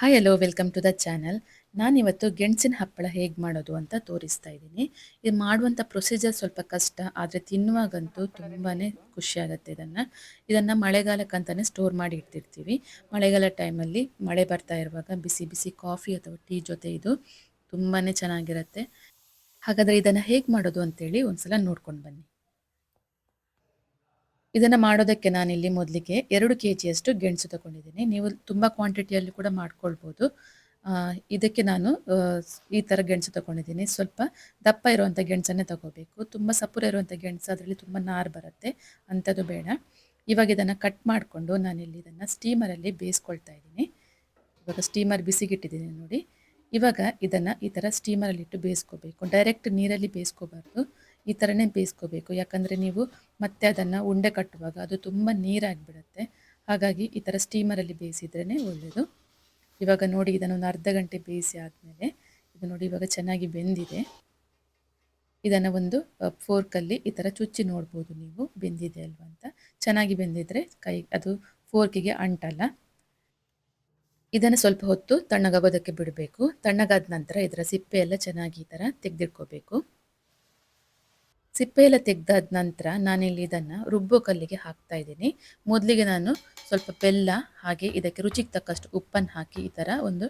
Hi hello welcome to the channel ನಾನಿವತ್ತು ಗೆಣಸಿನ ಹಪ್ಪಳ ಹೇಗೆ ಮಾಡೋದು ಅಂತ ತೋರಿಸ್ತಾ ಇದ್ದೀನಿ. ಇದು ಮಾಡುವಂಥ ಪ್ರೊಸೀಜರ್ ಸ್ವಲ್ಪ ಕಷ್ಟ, ಆದರೆ ತಿನ್ನುವಾಗಂತೂ ತುಂಬಾ ಖುಷಿಯಾಗುತ್ತೆ ಇದನ್ನು. ಇದನ್ನು ಮಳೆಗಾಲಕ್ಕಂತಲೇ ಸ್ಟೋರ್ ಮಾಡಿ ಇಡ್ತಿರ್ತೀವಿ ಮಳೆಗಾಲ ಟೈಮಲ್ಲಿ ಮಳೆ ಬರ್ತಾ ಇರುವಾಗ ಬಿಸಿ ಬಿಸಿ ಕಾಫಿ ಅಥವಾ ಟೀ ಜೊತೆ ಇದು ತುಂಬಾ ಚೆನ್ನಾಗಿರುತ್ತೆ. ಹಾಗಾದರೆ ಇದನ್ನು ಹೇಗೆ ಮಾಡೋದು ಅಂತೇಳಿ ಒಂದು ಸಲ ನೋಡ್ಕೊಂಡು ಬನ್ನಿ. ಇದನ್ನು ಮಾಡೋದಕ್ಕೆ ನಾನಿಲ್ಲಿ ಮೊದಲಿಗೆ ಎರಡು ಕೆ ಜಿಯಷ್ಟು ಗೆಣಸು ತಗೊಂಡಿದ್ದೀನಿ. ನೀವು ತುಂಬ ಕ್ವಾಂಟಿಟಿಯಲ್ಲಿ ಕೂಡ ಮಾಡ್ಕೊಳ್ಬೋದು. ಇದಕ್ಕೆ ನಾನು ಈ ಥರ ಗೆಣಸು ತಗೊಂಡಿದ್ದೀನಿ. ಸ್ವಲ್ಪ ದಪ್ಪ ಇರುವಂಥ ಗೆಣಸನ್ನೇ ತಗೋಬೇಕು. ತುಂಬ ಸಪುರ ಇರುವಂಥ ಗೆಣಸು, ಅದರಲ್ಲಿ ತುಂಬ ನಾರು ಬರುತ್ತೆ. ಅಂಥದ್ದು ಬೇಡ. ಇವಾಗ ಇದನ್ನು ಕಟ್ ಮಾಡಿಕೊಂಡು ನಾನಿಲ್ಲಿ ಇದನ್ನು ಸ್ಟೀಮರಲ್ಲಿ ಬೇಯಿಸ್ಕೊಳ್ತಾ ಇದ್ದೀನಿ. ಇವಾಗ ಸ್ಟೀಮರ್ ಬಿಸಿಗಿಟ್ಟಿದ್ದೀನಿ ನೋಡಿ. ಇವಾಗ ಇದನ್ನು ಈ ಥರ ಸ್ಟೀಮರಲ್ಲಿ ಇಟ್ಟು ಬೇಯಿಸ್ಕೋಬೇಕು. ಡೈರೆಕ್ಟ್ ನೀರಲ್ಲಿ ಬೇಯಿಸ್ಕೋಬಾರ್ದು. ಈ ಥರನೇ ಬೇಯಿಸ್ಕೋಬೇಕು. ಯಾಕಂದರೆ ನೀವು ಮತ್ತೆ ಅದನ್ನು ಉಂಡೆ ಕಟ್ಟುವಾಗ ಅದು ತುಂಬ ನೀರಾಗಿಬಿಡುತ್ತೆ. ಹಾಗಾಗಿ ಈ ಥರ ಸ್ಟೀಮರಲ್ಲಿ ಬೇಯಿಸಿದ್ರೇ ಒಳ್ಳೆಯದು ಇವಾಗ ನೋಡಿ ಇದನ್ನು ಒಂದು ಅರ್ಧ ಗಂಟೆ ಬೇಯಿಸಿ ಆದಮೇಲೆ ಇದು ನೋಡಿ ಇವಾಗ ಚೆನ್ನಾಗಿ ಬೆಂದಿದೆ. ಇದನ್ನು ಒಂದು ಫೋರ್ಕಲ್ಲಿ ಈ ಥರ ಚುಚ್ಚಿ ನೋಡ್ಬೋದು ನೀವು. ಬೆಂದಿದೆ ಅಲ್ವಾ ಅಂತ. ಚೆನ್ನಾಗಿ ಬೆಂದಿದ್ರೆ ಕೈ, ಅದು ಫೋರ್ಕಿಗೆ ಅಂಟಲ್ಲ. ಇದನ್ನು ಸ್ವಲ್ಪ ಹೊತ್ತು ತಣ್ಣಗಾಗೋದಕ್ಕೆ ಬಿಡಬೇಕು. ತಣ್ಣಗಾದ ನಂತರ ಇದರ ಸಿಪ್ಪೆ ಎಲ್ಲ ಚೆನ್ನಾಗಿ ಈ ಥರ ತೆಗೆದಿಟ್ಕೋಬೇಕು. ಸಿಪ್ಪೆ ಎಲ್ಲ ತೆಗ್ದಾದ ನಂತರ ನಾನಿಲ್ಲಿ ಇದನ್ನು ರುಬ್ಬೋ ಕಲ್ಲಿಗೆ ಹಾಕ್ತಾ ಇದ್ದೀನಿ. ಮೊದಲಿಗೆ ನಾನು ಸ್ವಲ್ಪ ಬೆಲ್ಲ, ಹಾಗೆ ಇದಕ್ಕೆ ರುಚಿಗೆ ತಕ್ಕಷ್ಟು ಉಪ್ಪನ್ನು ಹಾಕಿ ಈ ಥರ ಒಂದು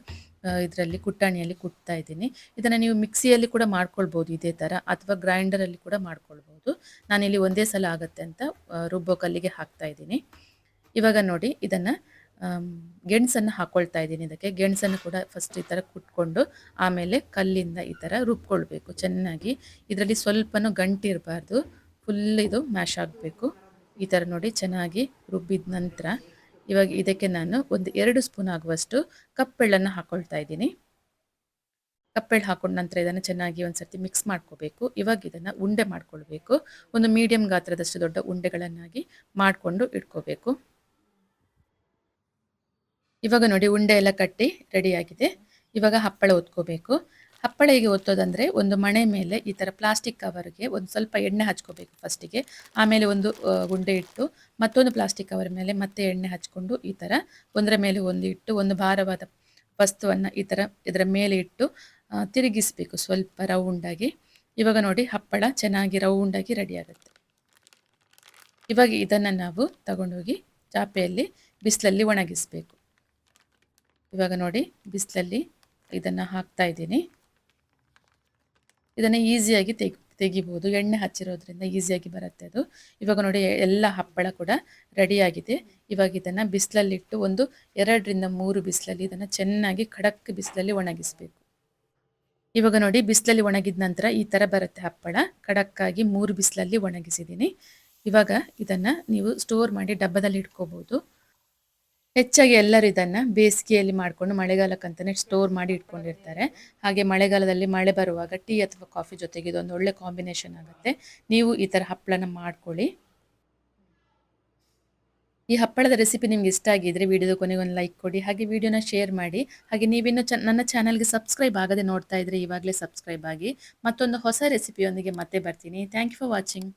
ಇದರಲ್ಲಿ ಕುಟ್ಟಾಣಿಯಲ್ಲಿ ಕುಟ್ತಾ ಇದ್ದೀನಿ. ಇದನ್ನು ನೀವು ಮಿಕ್ಸಿಯಲ್ಲಿ ಕೂಡ ಮಾಡ್ಕೊಳ್ಬೋದು ಇದೇ ಥರ ಅಥವಾ ಗ್ರೈಂಡರಲ್ಲಿ ಕೂಡ ಮಾಡ್ಕೊಳ್ಬೋದು. ನಾನಿಲ್ಲಿ ಒಂದೇ ಸಲ ಆಗುತ್ತೆ ಅಂತ ರುಬ್ಬೋ ಕಲ್ಲಿಗೆ ಹಾಕ್ತಾ ಇದ್ದೀನಿ. ಇವಾಗ ನೋಡಿ, ಇದನ್ನು ಗೆಣಸನ್ನು ಹಾಕ್ಕೊಳ್ತಾ ಇದ್ದೀನಿ ಇದಕ್ಕೆ. ಗೆಣಸನ್ನು ಕೂಡ ಫಸ್ಟ್ ಈ ಥರ ಕುಟ್ಕೊಂಡು ಆಮೇಲೆ ಕಲ್ಲಿಂದ ಈ ಥರ ರುಬ್ಕೊಳ್ಬೇಕು. ಚೆನ್ನಾಗಿ ಇದರಲ್ಲಿ ಸ್ವಲ್ಪನೂ ಗಂಟಿರಬಾರ್ದು ಫುಲ್ ಇದು ಮ್ಯಾಶ್ ಆಗಬೇಕು. ಈ ಥರ ನೋಡಿ ಚೆನ್ನಾಗಿ ರುಬ್ಬಿದ ನಂತರ ಇವಾಗ ಇದಕ್ಕೆ ನಾನು ಒಂದು ಎರಡು ಸ್ಪೂನ್ ಆಗುವಷ್ಟು ಕಪ್ಪೆಳ್ಳನ್ನು ಹಾಕ್ಕೊಳ್ತಾ ಇದ್ದೀನಿ. ಕಪ್ಪೆಳ್ಳು ಹಾಕೊಂಡ ನಂತರ ಇದನ್ನು ಚೆನ್ನಾಗಿ ಒಂದ್ಸರ್ತಿ ಮಿಕ್ಸ್ ಮಾಡ್ಕೋಬೇಕು. ಇವಾಗ ಇದನ್ನು ಉಂಡೆ ಮಾಡ್ಕೊಳ್ಬೇಕು. ಒಂದು ಮೀಡಿಯಂ ಗಾತ್ರದಷ್ಟು ದೊಡ್ಡ ಉಂಡೆಗಳನ್ನಾಗಿ ಮಾಡಿಕೊಂಡು ಇಟ್ಕೋಬೇಕು. ಇವಾಗ ನೋಡಿ ಉಂಡೆ ಎಲ್ಲ ಕಟ್ಟಿ ರೆಡಿಯಾಗಿದೆ ಇವಾಗ ಹಪ್ಪಳ ಒತ್ಕೋಬೇಕು. ಹಪ್ಪಳ ಹೇಗೆ ಒತ್ತೋದಂದ್ರೆ ಒಂದು ಮಣೆ ಮೇಲೆ ಈ ಥರ ಪ್ಲಾಸ್ಟಿಕ್ ಕವರ್ಗೆ ಒಂದು ಸ್ವಲ್ಪ ಎಣ್ಣೆ ಹಚ್ಕೋಬೇಕು ಫಸ್ಟಿಗೆ ಆಮೇಲೆ ಒಂದು ಉಂಡೆ ಇಟ್ಟು ಮತ್ತೊಂದು ಪ್ಲಾಸ್ಟಿಕ್ ಕವರ್ ಮೇಲೆ ಮತ್ತೆ ಎಣ್ಣೆ ಹಚ್ಕೊಂಡು ಈ ಥರ ಒಂದರ ಮೇಲೆ ಒಂದು ಇಟ್ಟು ಒಂದು ಭಾರವಾದ ವಸ್ತುವನ್ನು ಈ ಥರ ಇದರ ಮೇಲೆ ಇಟ್ಟು ತಿರುಗಿಸ್ಬೇಕು ಸ್ವಲ್ಪ ರೌಂಡಾಗಿ ಇವಾಗ ನೋಡಿ ಹಪ್ಪಳ ಚೆನ್ನಾಗಿ ರೌಂಡಾಗಿ ರೆಡಿ ಆಗುತ್ತೆ. ಇವಾಗ ಇದನ್ನು ನಾವು ತಗೊಂಡೋಗಿ ಚಾಪೆಯಲ್ಲಿ, ಬಿಸಿಲಲ್ಲಿ ಒಣಗಿಸ್ಬೇಕು. ಇವಾಗ ನೋಡಿ ಬಿಸಿಲಲ್ಲಿ ಇದನ್ನು ಹಾಕ್ತಾ ಇದ್ದೀನಿ. ಇದನ್ನು ಈಸಿಯಾಗಿ ತೆಗಿ, ತೆಗಿಬೋದು. ಎಣ್ಣೆ ಹಚ್ಚಿರೋದ್ರಿಂದ ಈಸಿಯಾಗಿ ಬರುತ್ತೆ ಅದು. ಇವಾಗ ನೋಡಿ ಎಲ್ಲ ಹಪ್ಪಳ ಕೂಡ ರೆಡಿಯಾಗಿದೆ ಇವಾಗ ಇದನ್ನು ಬಿಸಿಲಲ್ಲಿಟ್ಟು ಒಂದು ಎರಡರಿಂದ ಮೂರು ಬಿಸಿಲಲ್ಲಿ ಇದನ್ನು ಚೆನ್ನಾಗಿ ಖಡಕ್ ಬಿಸಿಲಲ್ಲಿ ಒಣಗಿಸಬೇಕು. ಇವಾಗ ನೋಡಿ ಬಿಸಿಲಲ್ಲಿ ಒಣಗಿದ ನಂತರ ಈ ಥರ ಬರುತ್ತೆ ಹಪ್ಪಳ. ಖಡಕ್ಕಾಗಿ ಮೂರು ಬಿಸಿಲಲ್ಲಿ ಒಣಗಿಸಿದ್ದೀನಿ. ಇವಾಗ ಇದನ್ನು ನೀವು ಸ್ಟೋರ್ ಮಾಡಿ ಡಬ್ಬದಲ್ಲಿ ಇಟ್ಕೋಬೋದು. ಹೆಚ್ಚಾಗಿ ಎಲ್ಲರೂ ಇದನ್ನು ಬೇಸಿಗೆಯಲ್ಲಿ ಮಾಡಿಕೊಂಡು ಮಳೆಗಾಲಕ್ಕಂತಲೇ ಸ್ಟೋರ್ ಮಾಡಿ ಇಟ್ಕೊಂಡಿರ್ತಾರೆ. ಹಾಗೆ ಮಳೆಗಾಲದಲ್ಲಿ ಮಳೆ ಬರುವಾಗ ಟೀ ಅಥವಾ ಕಾಫಿ ಜೊತೆಗೆ ಇದೊಂದು ಒಳ್ಳೆ ಕಾಂಬಿನೇಷನ್ ಆಗುತ್ತೆ. ನೀವು ಈ ಥರ ಹಪ್ಪಳನ ಮಾಡ್ಕೊಳ್ಳಿ. ಈ ಹಪ್ಪಳದ ರೆಸಿಪಿ ನಿಮ್ಗೆ ಇಷ್ಟ ಆಗಿದ್ರೆ ವಿಡಿಯೋದ ಕೊನೆಗೆ ಒಂದು ಲೈಕ್ ಕೊಡಿ, ಹಾಗೆ ವಿಡಿಯೋನ ಶೇರ್ ಮಾಡಿ. ಹಾಗೆ ನೀವಿನ್ನು ಚ, ನನ್ನ ಚಾನಲ್ಗೆ ಸಬ್ಸ್ಕ್ರೈಬ್ ಆಗದೆ ನೋಡ್ತಾ ಇದ್ರೆ ಇವಾಗಲೇ ಸಬ್ಸ್ಕ್ರೈಬ್ ಆಗಿ. ಮತ್ತೊಂದು ಹೊಸ ರೆಸಿಪಿಯೊಂದಿಗೆ ಮತ್ತೆ ಬರ್ತೀನಿ. Thank you for watching